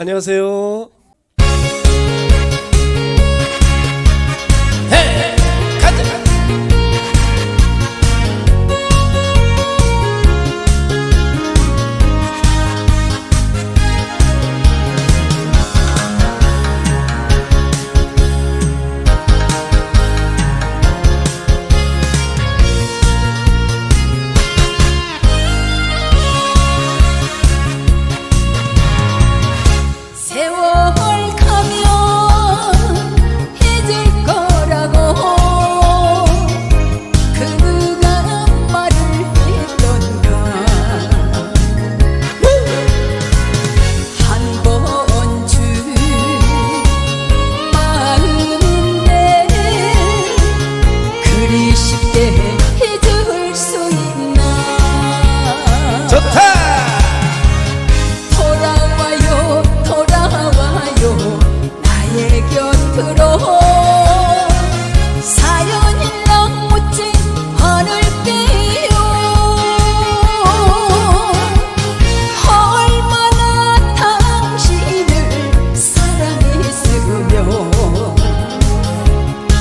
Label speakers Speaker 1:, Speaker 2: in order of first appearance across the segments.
Speaker 1: 안녕하세요.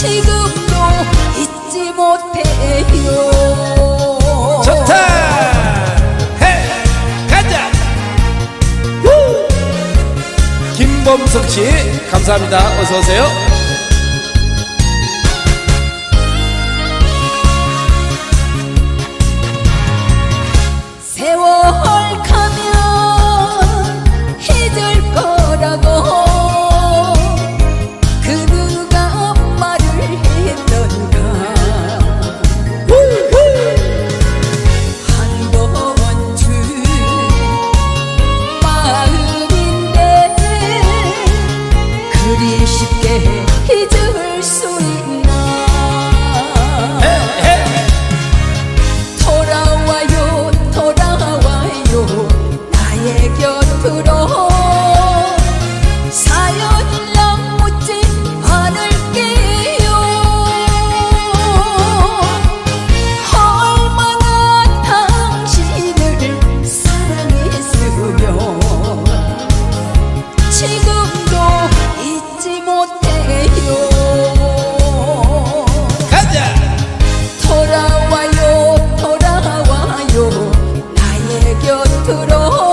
Speaker 2: 지금도 잊지 못해요.
Speaker 3: 좋다. 해 가자.
Speaker 1: 김범석 씨 감사합니다. 어서 오세요.
Speaker 2: 風呂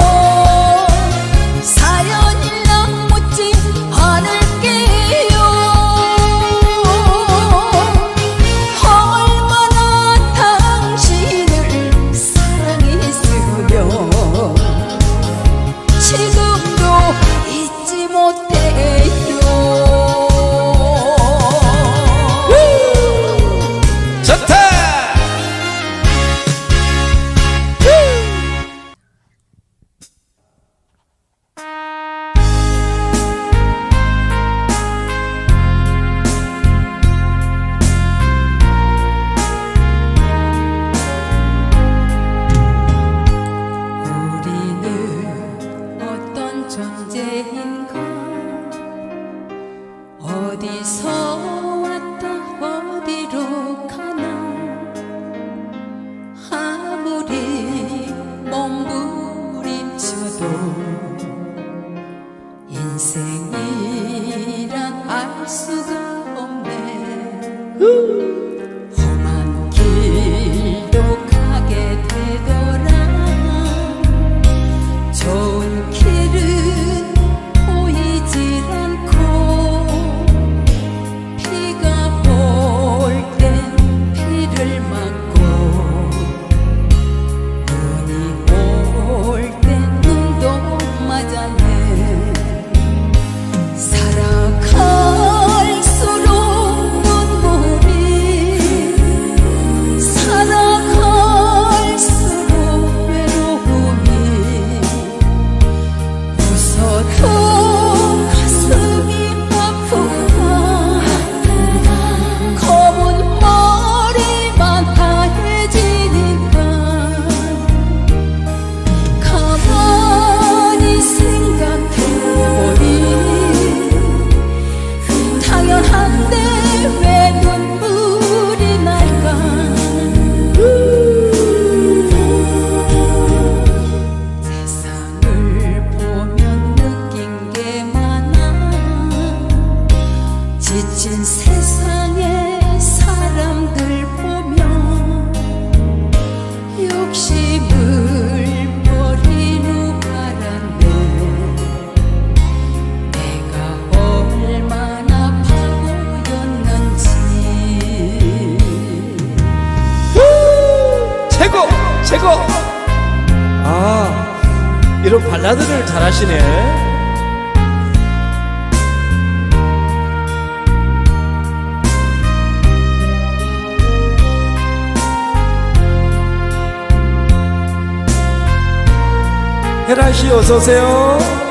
Speaker 2: 아,
Speaker 1: 이런 발라드를 잘하시네. 헤라 씨 어서 오세요.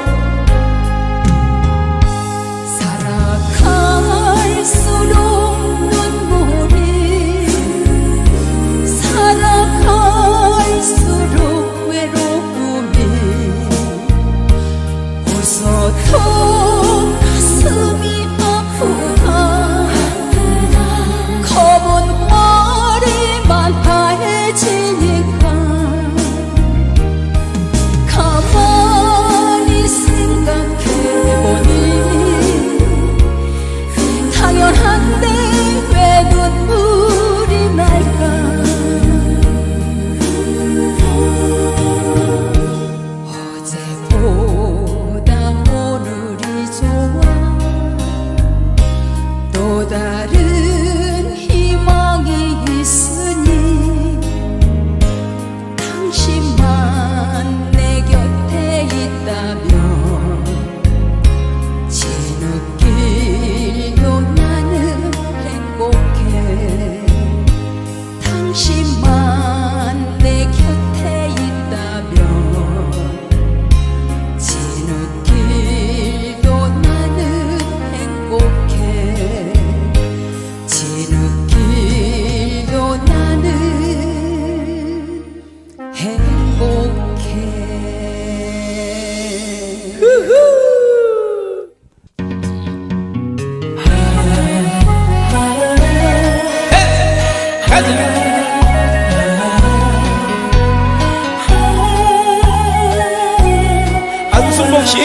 Speaker 1: 씨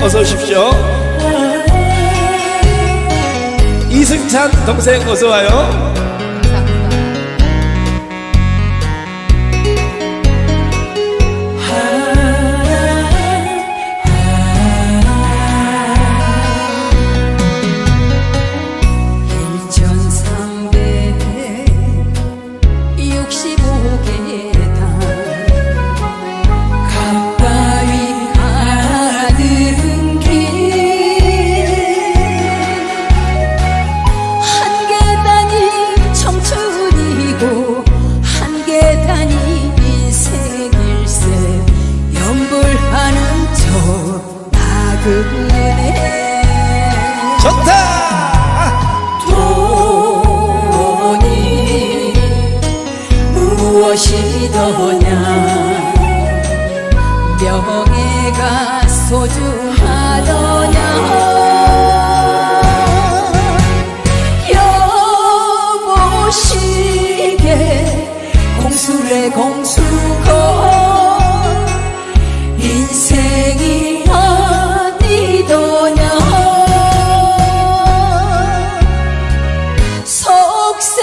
Speaker 1: 어서 오십시오. 이승찬 동생 어서 와요.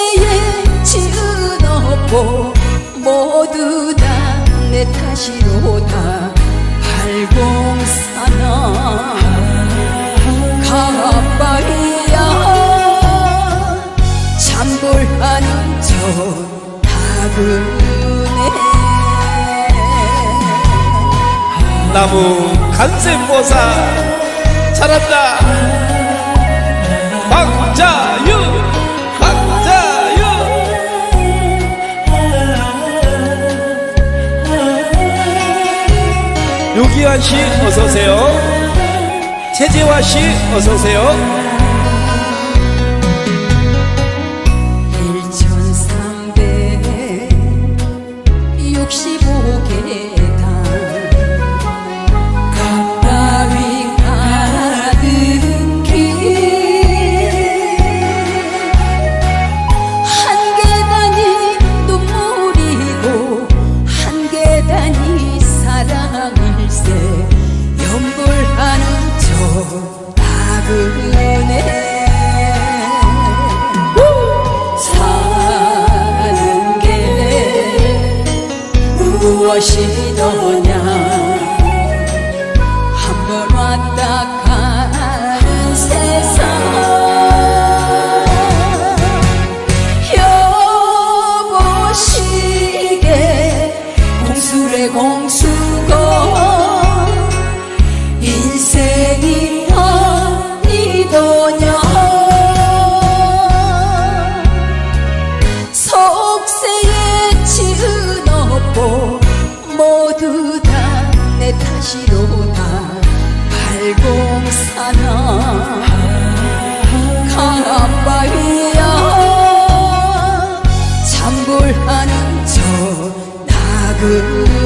Speaker 2: 때에 지은었고 모두 다 내 탓이로다 팔공사나 가빠이야. 잠볼하는 저 다그네.
Speaker 1: 나무 간세보사. 잘한다. 박자유 최지환 씨 어서 오세요. 최재화 씨 어서 오세요.
Speaker 2: 나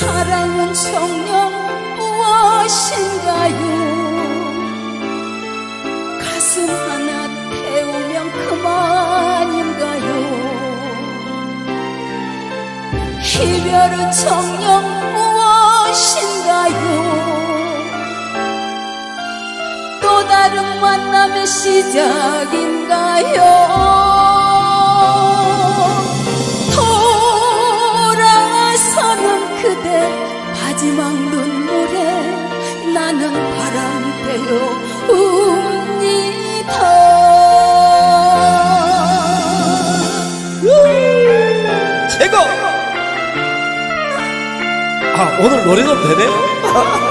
Speaker 1: 사랑은 정녕 무엇인가요? 가슴 하나 태우면 그만인가요? 이별은 정녕 무엇인가요? 또 다른 만남의 시작인가요? 마지막 눈물에 나는 바람 되어 웁니다
Speaker 2: 최고! 아, 오늘 노래도 되네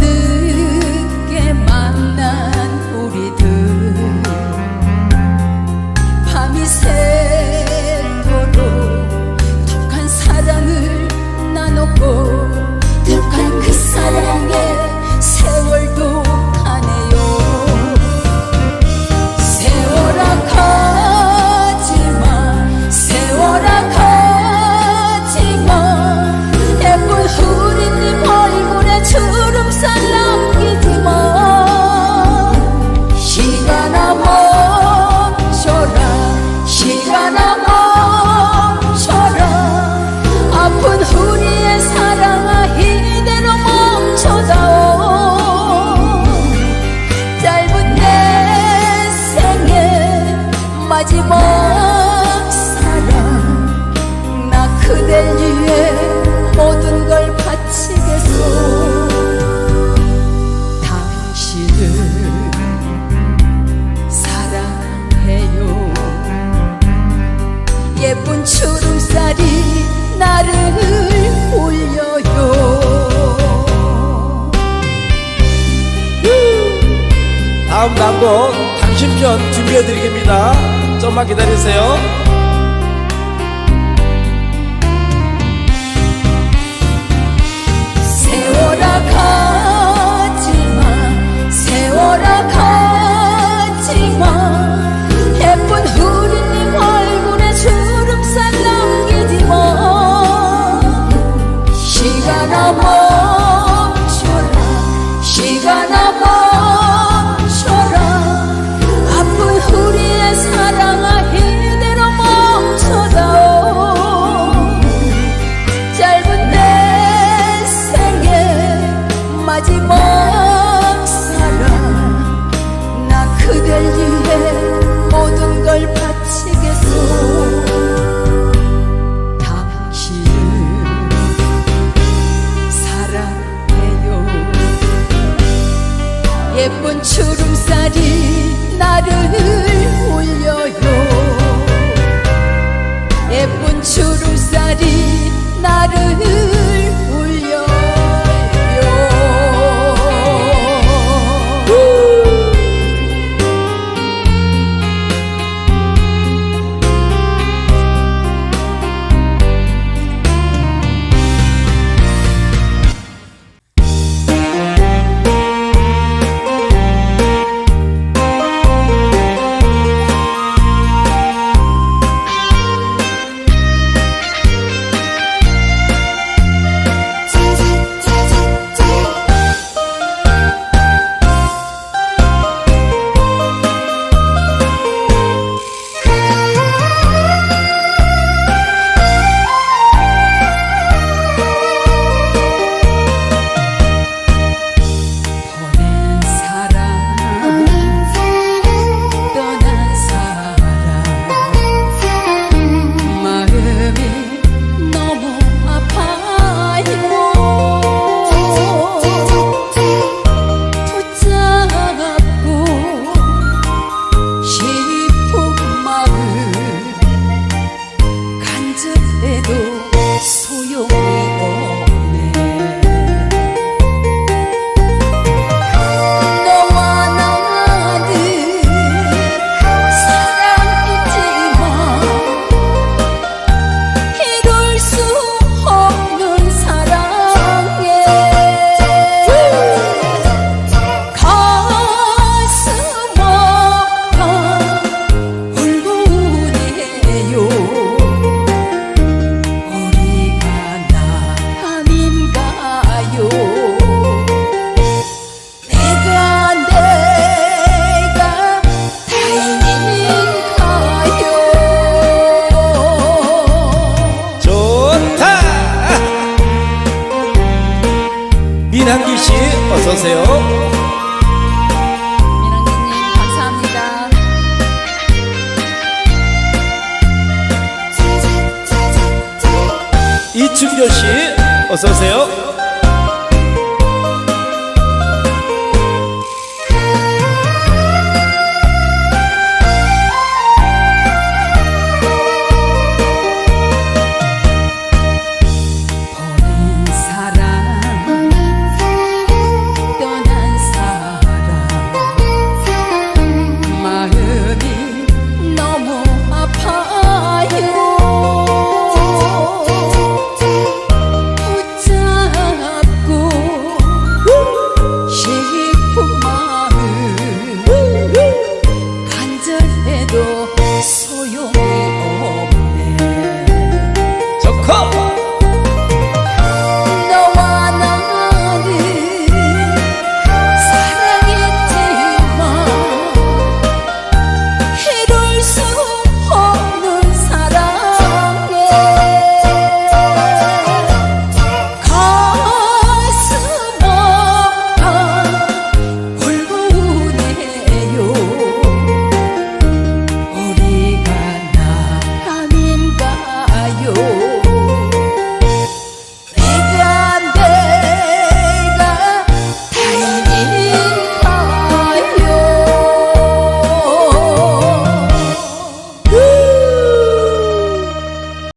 Speaker 1: 늦게 만난 우리들. 한번 당신
Speaker 2: 편 준비해 드리겠습니다. 조금만 기다리세요.
Speaker 1: 세월아 가지마 세월아 가지마 예쁜 우리님 얼굴에 주름살 남기지마 시간 아마